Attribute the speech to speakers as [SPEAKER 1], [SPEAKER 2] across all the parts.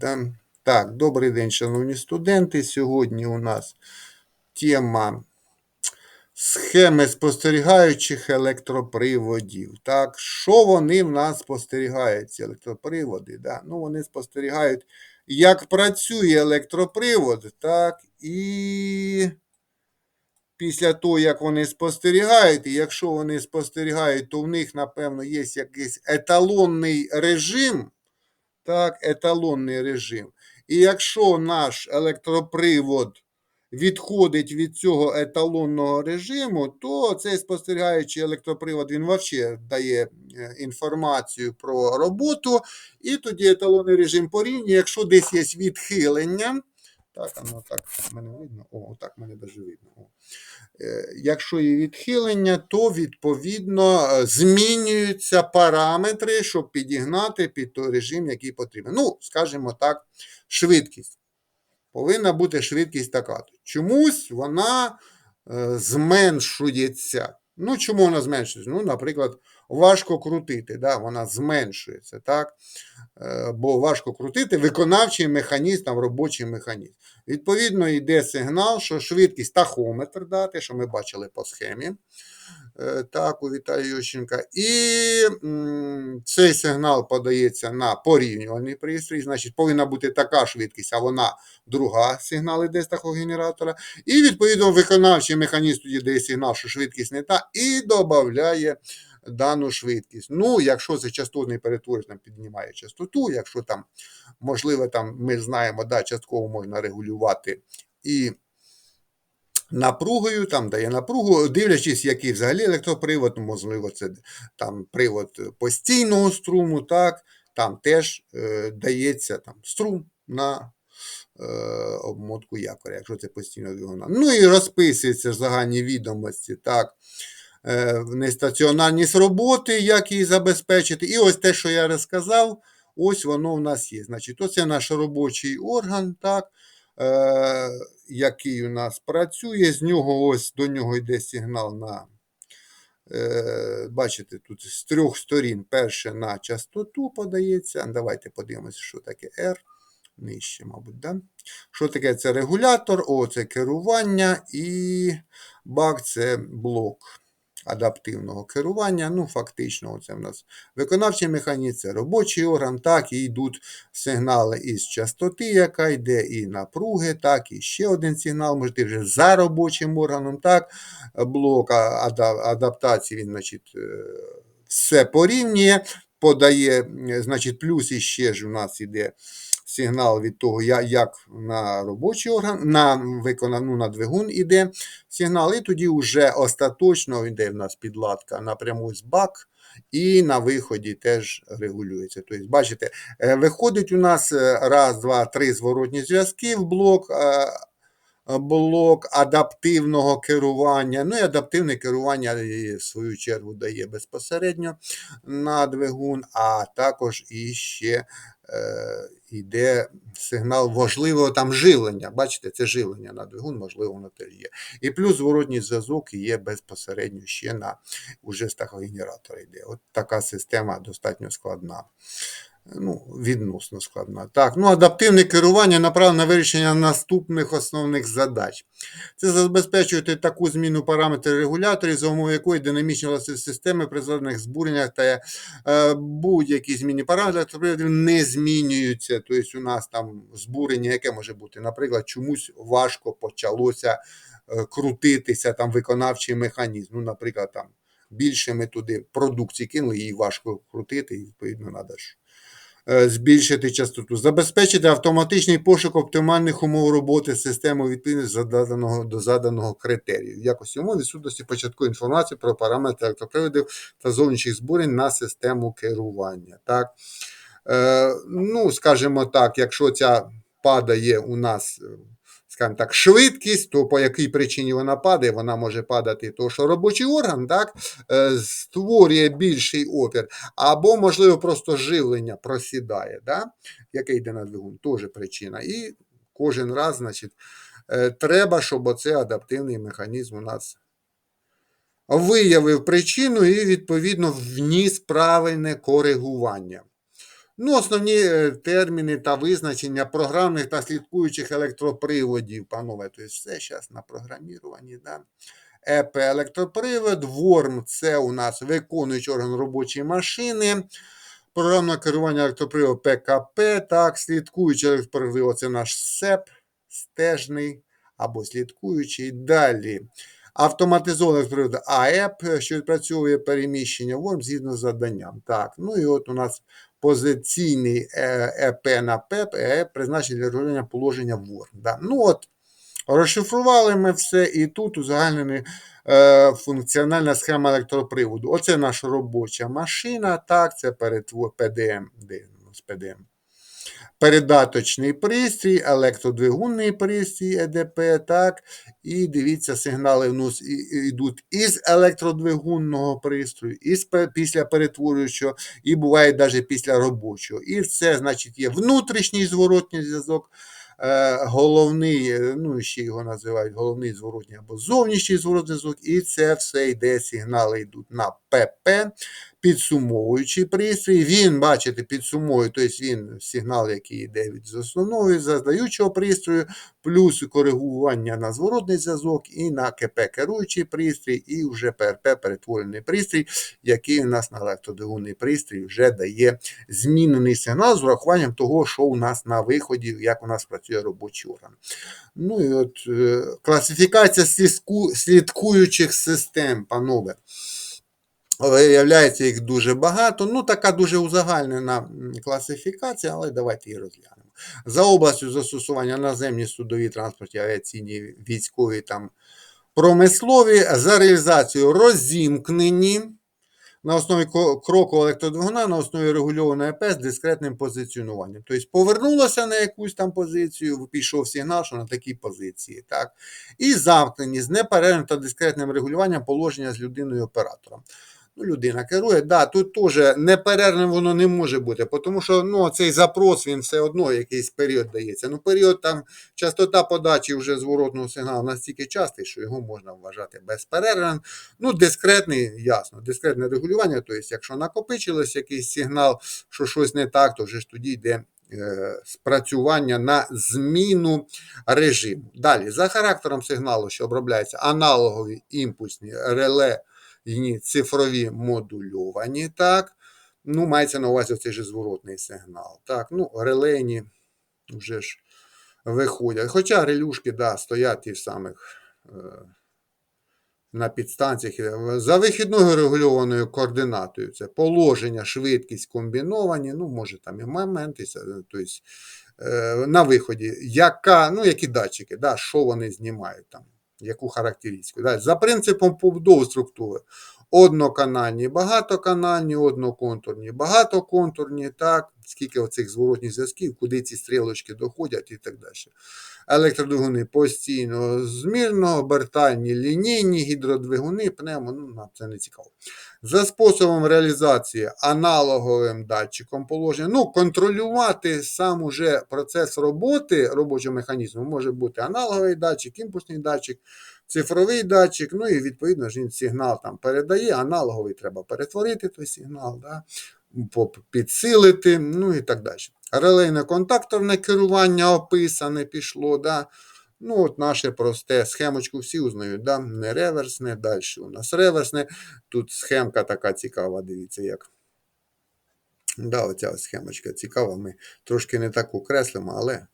[SPEAKER 1] Да? Так, добрий день, шановні студенти. Сьогодні у нас тема схеми спостерігаючих електроприводів. Так, що вони в нас спостерігають, ці електроприводи? Да? Ну, вони спостерігають, як працює електропривод, так, і після того, як вони спостерігають, і якщо вони спостерігають, то в них, напевно, є якийсь еталонний режим. Так, еталонний режим. І якщо наш електропривод відходить від цього еталонного режиму, то цей спостерігаючий електропривод він взагалі дає е, інформацію про роботу, і тоді еталонний режим порівнює, якщо десь є відхилення. Так, воно так мене видно. О, так мене навіть видно. О. Е, Якщо є відхилення, то відповідно е, змінюються параметри, щоб підігнати під той режим, який потрібен. Ну, скажімо так, швидкість. Повинна бути швидкість така. Чомусь вона е, зменшується. Ну, чому вона зменшується? Ну, наприклад, важко крутити, да, вона зменшується, так? Е, бо важко крутити виконавчий механізм, там робочий механізм. Відповідно, йде сигнал, що швидкість тахометр, да, те, що ми бачили по схемі. Е, Так, у Віталія Ющенка. І цей сигнал подається на порівнювальний пристрій, значить, повинна бути така швидкість, а вона друга сигнал іде з такого генератора. І відповідно виконавчий механізм тоді дає сигнал, що швидкість не та, і додає дану швидкість. Ну, якщо це частотний перетворець там піднімає частоту, якщо там, можливо, там ми знаємо, да, частково можна регулювати і напругою, там дає напругу, дивлячись, який взагалі електропривод, можливо, це там привод постійного струму, так, там теж е, дається там струм на е, обмотку якоря, якщо це постійно двигуна. Ну і розписується загальні відомості, так, нестаціонарність роботи, як її забезпечити. І ось те, що я розказав, ось воно в нас є. Значить, оце наш робочий орган, так, е, який у нас працює. З нього ось до нього йде сигнал на. Е, Бачите, тут з трьох сторін перше на частоту подається. Давайте подивимося, що таке R. Нижче, мабуть, да? Що таке це регулятор, О, це керування і бак це блок адаптивного керування. Ну, фактично, це в нас виконавчий механізм, це робочий орган, так, і йдуть сигнали із частоти, яка йде, і напруги, так, і ще один сигнал, можете вже за робочим органом, так, блок адаптації, він, значить, е, все порівнює, подає, значить, плюс іще ж у нас іде сигнал від того, як на робочий орган, на виконав, ну, на двигун іде сигнал, і тоді вже остаточно йде в нас підладка напряму з бак. І на виході теж регулюється. Тобто, бачите, е, виходить у нас е, раз, два, три зворотні зв'язки в блок, е, блок адаптивного керування. Ну і адаптивне керування, в свою чергу, дає безпосередньо на двигун, а також і ще е, йде сигнал важливого там живлення. Бачите, це живлення на двигун, можливо, воно теж є. І плюс зворотній зв'язок є безпосередньо ще на уже з йде. От така система достатньо складна. Ну, відносно складна. Так, ну адаптивне керування направлено на вирішення наступних основних задач. Це забезпечувати таку зміну параметрів регуляторів, за умови якої динамічні системи при зелених збуреннях та е, будь-які зміни параметрів не змінюються. Тобто у нас там збурення, яке може бути, наприклад, чомусь важко почалося е, крутитися там виконавчий механізм. Ну, наприклад, там більше ми туди продукції кинули, її важко крутити, і відповідно треба ж збільшити частоту, забезпечити автоматичний пошук оптимальних умов роботи системи відповідно заданого, до заданого критерію. В якості умов відсутності початку інформації про параметри електроприводів та зовнішніх збурень на систему керування. Так? Е, ну, скажімо так, якщо ця падає у нас. Скажімо так, швидкість, то по якій причині вона падає, вона може падати, тому що робочий орган так, е, створює більший опір, або, можливо, просто живлення просідає, да? яке йде на двигун, теж причина. І кожен раз, значить, е, треба, щоб оцей адаптивний механізм у нас виявив причину і, відповідно, вніс правильне коригування. Ну, основні е, терміни та визначення програмних та слідкуючих електроприводів, панове, тобто все зараз на програміруванні. Да? ЕП електропривод, ВОРМ це у нас виконуючий орган робочої машини. Програмне керування електропривод ПКП, так, слідкуючий електропривод це наш СЕП, стежний або слідкуючий. Далі. Автоматизований електропривод АЕП, що відпрацьовує переміщення ВОРМ згідно з заданням. Так, ну і от у нас позиційний ЕП на ПЕП, ЕЕП призначений для регулювання положення ВОР. Да. Ну от, Розшифрували ми все, і тут узагальнена е, функціональна схема електроприводу. Оце наша робоча машина, так, це перетвор ПДМ, де з ПДМ. Передаточний пристрій, електродвигунний пристрій ЕДП, так, і дивіться, сигнали в нас йдуть із електродвигунного пристрою, із після перетворюючого, і буває навіть після робочого. І це, значить, є внутрішній зворотній зв'язок. Е, головний, е, ну ще його називають головний зворотній або зовнішній зворотний зв'язок, і це все йде, сигнали йдуть на ПП, підсумовуючий пристрій. Він, бачите, підсумовує, тобто він сигнал, який йде від з основного заздаючого пристрою, плюс коригування на зворотний зв'язок і на КП керуючий пристрій, і вже ПРП перетворений пристрій, який у нас на електродвигунний пристрій вже дає змінений сигнал з урахуванням того, що у нас на виході, як у нас працює робочий орган. Ну і от е, Класифікація слідкуючих систем, панове. Виявляється, їх дуже багато. Ну, така дуже узагальнена класифікація, але давайте її розглянемо. За областю застосування наземні судові транспорті, авіаційні, військові там промислові, за реалізацію розімкнені на основі кроку електродвигуна, на основі регульованої ЕП з дискретним позиціонуванням. Тобто повернулося на якусь там позицію, пішов сигнал, що на такій позиції. так. І замкнені з неперервним та дискретним регулюванням положення з людиною оператором ну, людина керує. Да, Тут теж неперервним воно не може бути, тому що ну, цей запрос він все одно якийсь період дається. Ну, період там частота подачі вже зворотного сигналу настільки частий, що його можна вважати безперервним. Ну, дискретний, ясно, дискретне регулювання, тобто, якщо накопичилось якийсь сигнал, що щось не так, то вже ж тоді йде. Е, спрацювання на зміну режиму. Далі, за характером сигналу, що обробляється аналогові імпульсні реле цифрові модульовані, так. Ну, мається на увазі цей же зворотний сигнал. Так, ну, релейні вже ж виходять. Хоча релюшки, да, стоять ті самих е, на підстанціях. За вихідною регульованою координатою це положення, швидкість комбіновані, ну, може там і моменти, тобто е, на виході, яка, ну, які датчики, да, що вони знімають там яку характеристику. Далі, За принципом побудови структури. Одноканальні, багатоканальні, одноконтурні, багатоконтурні, так, скільки оцих зворотніх зв'язків, куди ці стрілочки доходять і так далі. Електродвигуни постійно змірно, обертальні, лінійні, гідродвигуни, пневмо, ну, нам це не цікаво. За способом реалізації аналоговим датчиком положення, ну, контролювати сам уже процес роботи робочого механізму може бути аналоговий датчик, імпульсний датчик, цифровий датчик, ну і відповідно ж він сигнал там передає, аналоговий треба перетворити той сигнал, да, підсилити, ну і так далі. Релейне контакторне керування описане пішло. да, Ну, от Наше просте схемочку всі узнають, да? не реверсне, далі у нас реверсне. Тут схемка така цікава, дивіться, як. Да, Оця схемочка цікава. Ми трошки не так окреслимо, але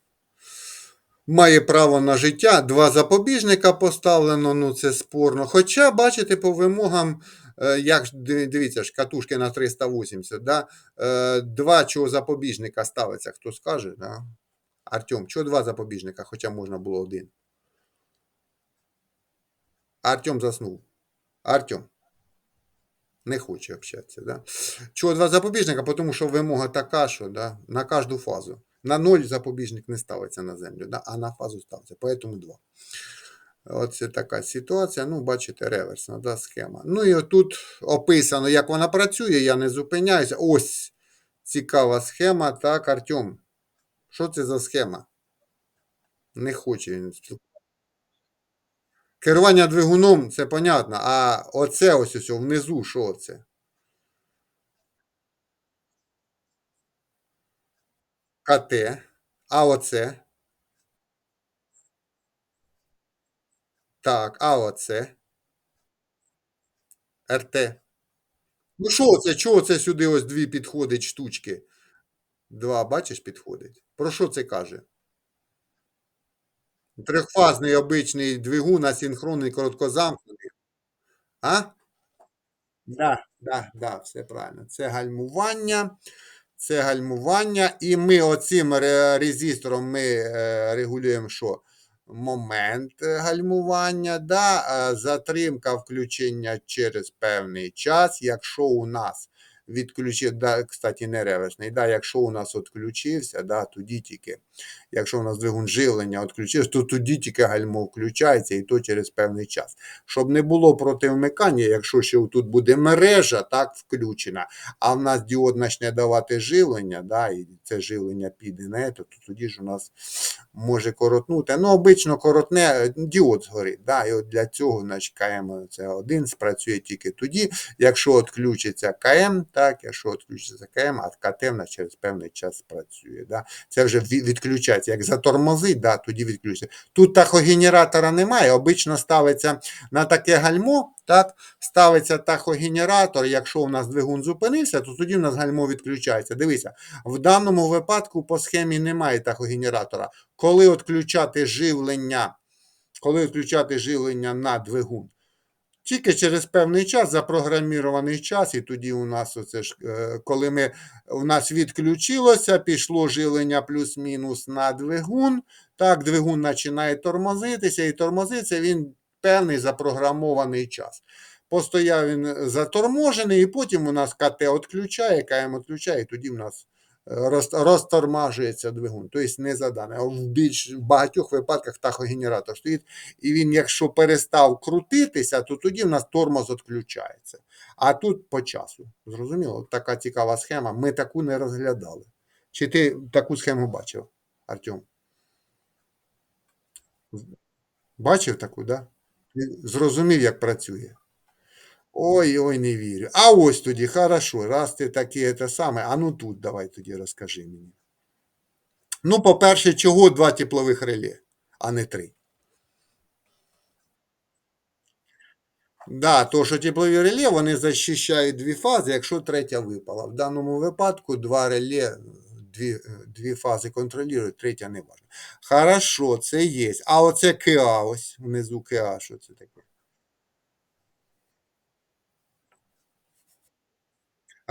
[SPEAKER 1] має право на життя. Два запобіжника поставлено, ну це спорно. Хоча, бачите, по вимогам, е, як дивіться, ж, катушки на 380, да? Е, два чого запобіжника ставиться, хто скаже. Да? Артем, чого два запобіжника, хоча можна було один. Артем заснув. Артем. Не хоче общатися. Да? Чого два запобіжника? Тому що вимога така, що да, на кожну фазу. На ноль запобіжник не ставиться на землю, да, а на фазу ставиться. Поэтому два. Оце така ситуація. Ну, бачите, реверсна да, схема. Ну і тут описано, як вона працює, я не зупиняюся. Ось цікава схема. Так, Артем. Що це за схема? Не хоче він Керування двигуном це понятно, а оце ось ось внизу, що це? КТ. А оце? Так, а оце? РТ. Ну що це? Чого це сюди ось дві підходить штучки? Два, бачиш, підходить. Про що це каже? Трьохфазний обичний двигун, асинхронний, короткозамкнений. А? Да, да, да, все правильно. Це гальмування. Це гальмування. І ми оцим резистором ми е, регулюємо що? Момент гальмування, да? е, затримка включення через певний час. Якщо у нас відключив, да, кстати, не реверсний, да, якщо у нас відключився, да, тоді тільки, якщо у нас двигун живлення відключився, то тоді тільки гальмо включається і то через певний час. Щоб не було проти вмикання, якщо ще тут буде мережа так включена, а в нас діод почне давати живлення, да, і це живлення піде на це, то тоді ж у нас може коротнути. Ну, обично коротне, діод згорить. Да, і от для цього значить, КМ це один спрацює тільки тоді, якщо відключиться КМ, так, якщо відключиться КМ, а КТ через певний час спрацює. Да. Це вже ві- відключається. Як затормозить, да, тоді відключиться. Тут тахогенератора немає, обично ставиться на таке гальмо, так, ставиться тахогенератор, якщо у нас двигун зупинився, то тоді у нас гальмо відключається. Дивися, в даному випадку по схемі немає тахогенератора. Коли відключати живлення, коли відключати живлення на двигун? Тільки через певний час, запрограмірований час, і тоді у нас оце ж, е, коли ми, у нас відключилося, пішло живлення плюс-мінус на двигун, так, двигун починає тормозитися, і тормозиться він певний запрограмований час. Постояв він заторможений, і потім у нас КТ відключає, КМ відключає, і тоді в нас е, розтормажується двигун. Тобто не задане. А в більш в багатьох випадках тахогенератор стоїть, і він, якщо перестав крутитися, то тоді в нас тормоз відключається. А тут по часу. Зрозуміло? Така цікава схема. Ми таку не розглядали. Чи ти таку схему бачив, Артем? Бачив таку, да? Зрозумів, як працює. Ой, ой, не вірю. А ось тоді, хорошо, раз ти таке те саме, а ну тут давай тоді розкажи мені. Ну, по-перше, чого два теплових реле, а не три? Да, то, що теплові реле, вони захищають дві фази, якщо третя випала. В даному випадку два реле, дві, дві фази контролюють, третя не важна. Хорошо, це є. А оце КА, ось внизу КА, що це таке?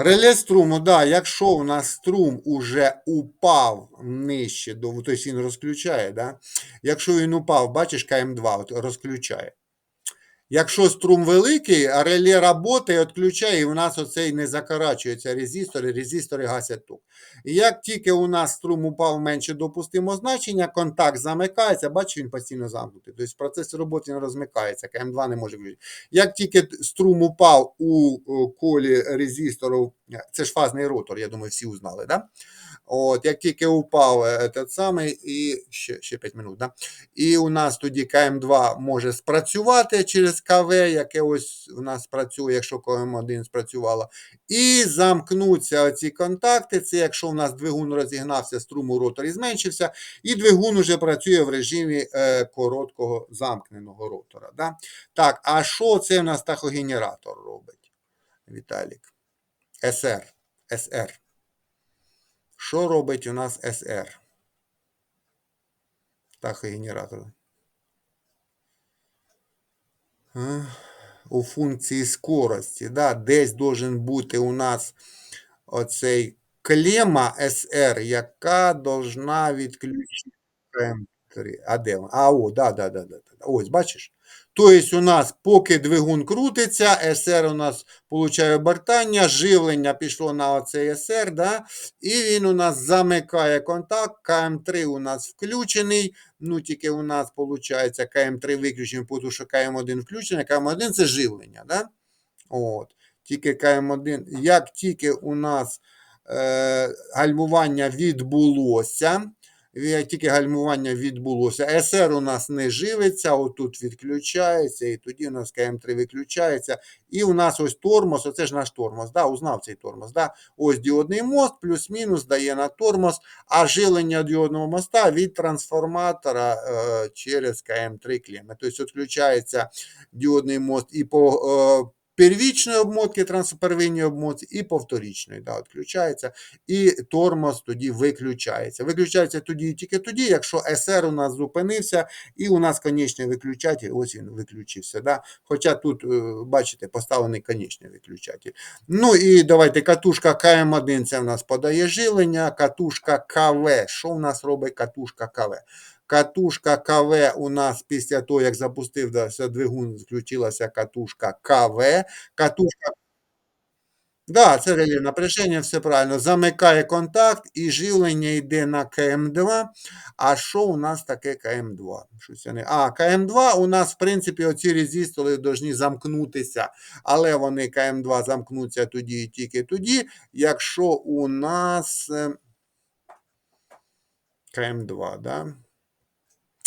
[SPEAKER 1] Реле струму, да, якщо у нас струм уже упав нижче, тобто він розключає, да? якщо він упав, бачиш, КМ2 от, розключає. Якщо струм великий, а реле працює, відключає, і у нас оцей не закорачується резистори, резистори гасять ток. І як тільки у нас струм упав менше допустимо значення, контакт замикається, бачиш, він постійно замкнутий. Тобто в процесі роботи не розмикається, КМ2 не може включити. Як тільки струм упав у колі резисторів, це ж фазний ротор, я думаю, всі узнали, да? От, як тільки упав е, этот самий, і ще, ще 5 минут, да? і у нас тоді КМ2 може спрацювати через КВ, яке ось у нас працює, якщо КМ1 спрацювало, і замкнуться ці контакти. Це якщо у нас двигун розігнався, струм у роторі зменшився, і двигун уже працює в режимі е, короткого замкненого ротора. Да? Так, а що це у нас тахогенератор робить, Віталік? СР. СР. Що робить у нас СР? Тахогенератор. У функції скорості. Да, десь должен бути у нас оцей клема SR, яка должна відключити А де? А, о, да, да, да. да. Ось, бачиш? Тобто у нас, поки двигун крутиться, SR у нас получає обертання, живлення пішло на оцей SR, да? і він у нас замикає контакт, КМ3 у нас включений, ну тільки у нас виходить КМ3 виключений, тому що КМ1 включений, КМ1 це живлення. Да? От. Тільки КМ1, як тільки у нас е, гальмування відбулося, Ві- Тільки гальмування відбулося. СР у нас не живиться, отут відключається, і тоді у нас КМ3 виключається. І у нас ось тормоз, оце ж наш тормоз. Да, узнав цей тормоз. Да? Ось діодний мост, плюс-мінус дає на тормоз, а жилення діодного моста від трансформатора е, через КМ3 клеми. Тобто відключається діодний мост і по е, первічної обмотки, транс- первинній обмотці, і по вторічної. Да, відключається, і тормоз тоді виключається. Виключається тоді тільки тоді, якщо СР у нас зупинився, і у нас конечний виключатель, ось він виключився. Да? Хоча тут, е, бачите, поставлений конечний виключатель. Ну і давайте катушка КМ1 це в нас подає жилення, катушка КВ. Що у нас робить катушка КВ? Катушка КВ у нас після того, як запустився двигун, включилася катушка КВ. Катушка Да, це реле напряження, все правильно. Замикає контакт і живлення йде на КМ2. А що у нас таке КМ2? Щось не... А, КМ2 у нас, в принципі, оці резистори повинні замкнутися. Але вони КМ2 замкнуться тоді і тільки тоді, якщо у нас е, КМ2, да?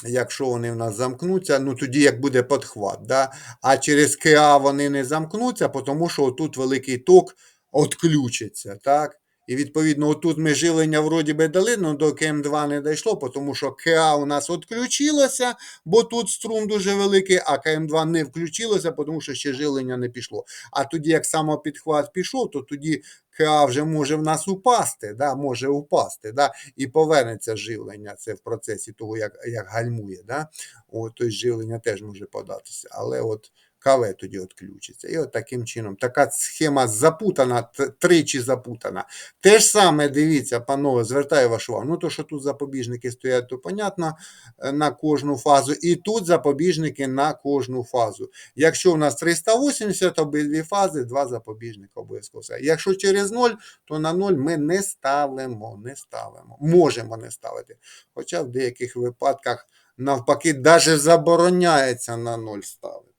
[SPEAKER 1] Якщо вони в нас замкнуться, ну тоді як буде подхват. Да? А через КА вони не замкнуться, тому що отут великий ток відключиться. Так? І відповідно, отут ми жилення вроді би дали, але до КМ2 не дійшло, тому що КА у нас відключилося, бо тут струм дуже великий, а КМ2 не включилося, тому що ще жилення не пішло. А тоді, як самопідхват пішов, то тоді КА вже може в нас упасти, да, може упасти, да, і повернеться живлення. Це в процесі того, як як гальмує. Да? Тобто живлення теж може податися. Але от КВ тоді відключиться. І от таким чином. Така схема запутана, тричі запутана. Те ж саме, дивіться, панове, звертаю вашу увагу. Ну, то, що тут запобіжники стоять, то понятно, е, на кожну фазу. І тут запобіжники на кожну фазу. Якщо у нас 380 обидві фази, два запобіжника обов'язково. Якщо через 0, то на 0 ми не ставимо, не ставимо. Можемо не ставити. Хоча в деяких випадках навпаки навіть забороняється на 0 ставити.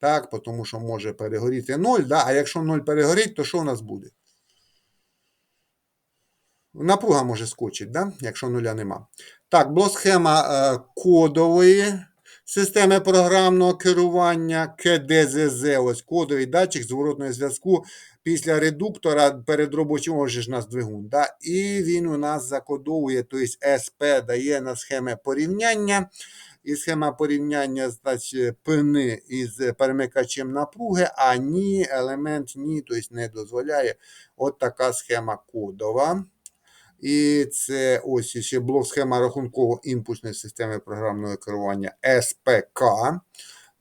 [SPEAKER 1] Так, тому що може перегоріти 0, да? а якщо 0 перегорить, то що у нас буде? Напруга може скочити, да? якщо нуля нема. Так, блок-схема е, кодової системи програмного керування КДЗЗ. Ось кодовий датчик зворотного зв'язку після редуктора перед робочим ось ж нас двигун. Да? І він у нас закодовує, тобто СП дає на схеми порівняння. І схема порівняння значить, пини із перемикачем напруги, а ні, елемент ні, тобто не дозволяє. От така схема кодова. І це ось ще блок схема рахунково-імпульсної системи програмного керування СПК.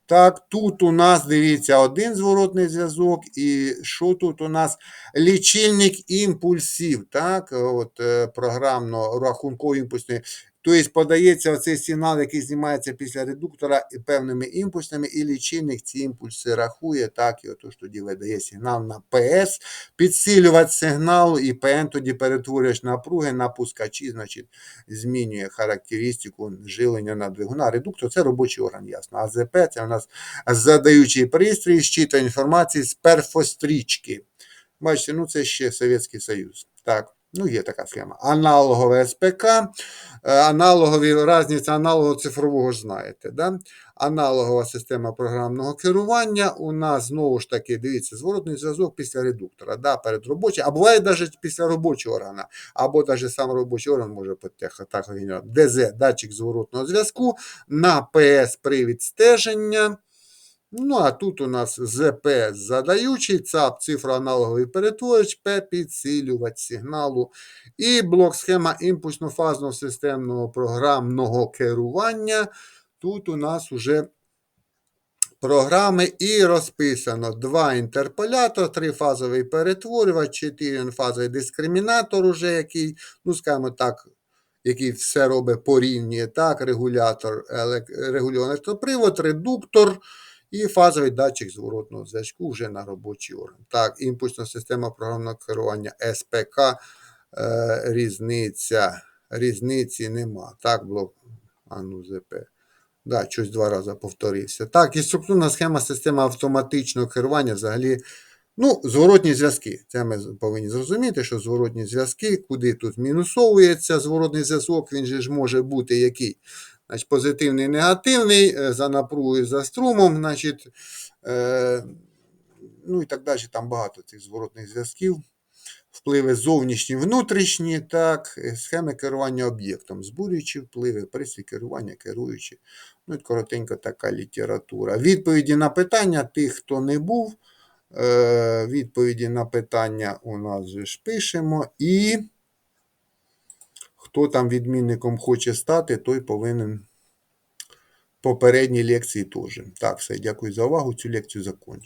[SPEAKER 1] Так, тут у нас, дивіться, один зворотний зв'язок, і що тут у нас? Лічильник імпульсів, так, от е, програмно рахунково-імпульсної. Тобто подається оцей сигнал, який знімається після редуктора і певними імпульсами, і лічильник ці імпульси рахує, так, і отож тоді видає сигнал на ПС, підсилювати сигнал, і ПН тоді перетворюєш напруги на пускачі, значить, змінює характеристику жилення на двигуна. Редуктор це робочий орган, ясно. А ЗП це у нас задаючий пристрій, щитує інформації з перфострічки. Бачите, ну це ще Совєтський Союз. Так. Ну, є така схема. Аналогове СПК, е, аналогові різниця аналогу цифрового ж знаєте. Да? Аналогова система програмного керування. У нас знову ж таки, дивіться, зворотний зв'язок після редуктора, да, перед робочим, а буває навіть після робочого органа, або навіть сам робочий орган може так ДЗ, датчик зворотного зв'язку, на ПС привід стеження. Ну, а тут у нас ЗП задаючий, ЦАП цифроаналоговий перетворювач, П підсилювач сигналу. І блок схема імпульсно-фазного системного програмного керування. Тут у нас вже програми і розписано два інтерполятор, трифазовий перетворювач, чотирифазовий дискримінатор, уже який, ну, скажімо так, який все робить порівнює, так, регулятор, регулює електропривод, редуктор. І фазовий датчик зворотного зв'язку вже на робочий орган. Так, імпульсна система програмного керування СПК, е, різниця, різниці нема. Так, блок ану ЗП. Да, щось два рази повторився. Так, і структурна схема системи автоматичного керування взагалі Ну, зворотні зв'язки. Це ми повинні зрозуміти, що зворотні зв'язки, куди тут мінусовується зворотний зв'язок, він же ж може бути який? Значить, позитивний, негативний, е, за напругою, за струмом, значить, е, ну і так далі, там багато цих зворотних зв'язків. Впливи зовнішні, внутрішні, так, е, схеми керування об'єктом, збурюючі впливи, пристрій керування, керуючі. Ну, і коротенько така література. Відповіді на питання тих, хто не був. Е, відповіді на питання у нас же ж пишемо. І хто там відмінником хоче стати, той повинен попередні лекції теж. Так, все, дякую за увагу. Цю лекцію закончу.